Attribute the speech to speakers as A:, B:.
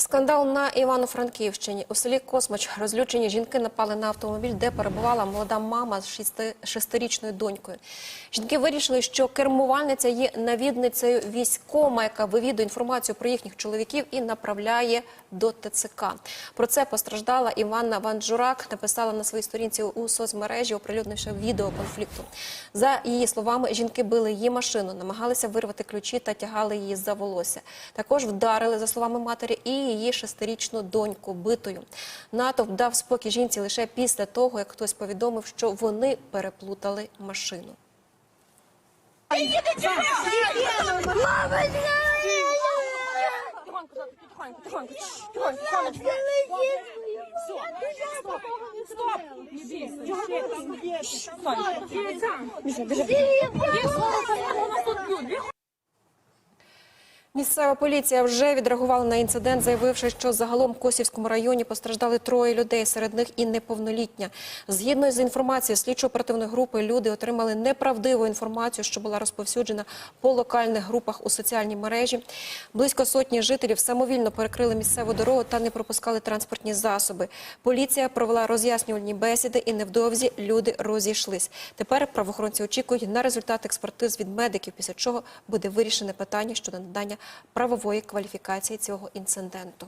A: Скандал на Івано-Франківщині. У селі Космач розлючені жінки напали на автомобіль, де перебувала молода мама з шести- шестирічною донькою. Жінки вирішили, що кермувальниця є навідницею військома, яка вивідує інформацію про їхніх чоловіків і направляє до ТЦК. Про це постраждала Іванна Ванджурак, написала на своїй сторінці у соцмережі, оприлюднивши відео конфлікту. За її словами, жінки били її машину, намагалися вирвати ключі та тягали її за волосся. Також вдарили, за словами матері, і її шестирічну доньку битою. Натовп дав спокій жінці лише після того, як хтось повідомив, що вони переплутали машину.
B: Тихонько, тихонько, тихонько, тихонько, сонечко. Стоп, стоп. Чого ти там біжи, біжи. Є слово, у нас тут б'ють.
A: Місцева поліція вже відреагувала на інцидент, заявивши, що загалом в Косівському районі постраждали троє людей, серед них і неповнолітня. Згідно з інформацією слідчо-оперативної групи, люди отримали неправдиву інформацію, що була розповсюджена по локальних групах у соціальній мережі. Близько сотні жителів самовільно перекрили місцеву дорогу та не пропускали транспортні засоби. Поліція провела роз'яснювальні бесіди, і невдовзі люди розійшлись. Тепер правоохоронці очікують на результат експертиз від медиків, після чого буде вирішене питання щодо надання правової кваліфікації цього інциденту.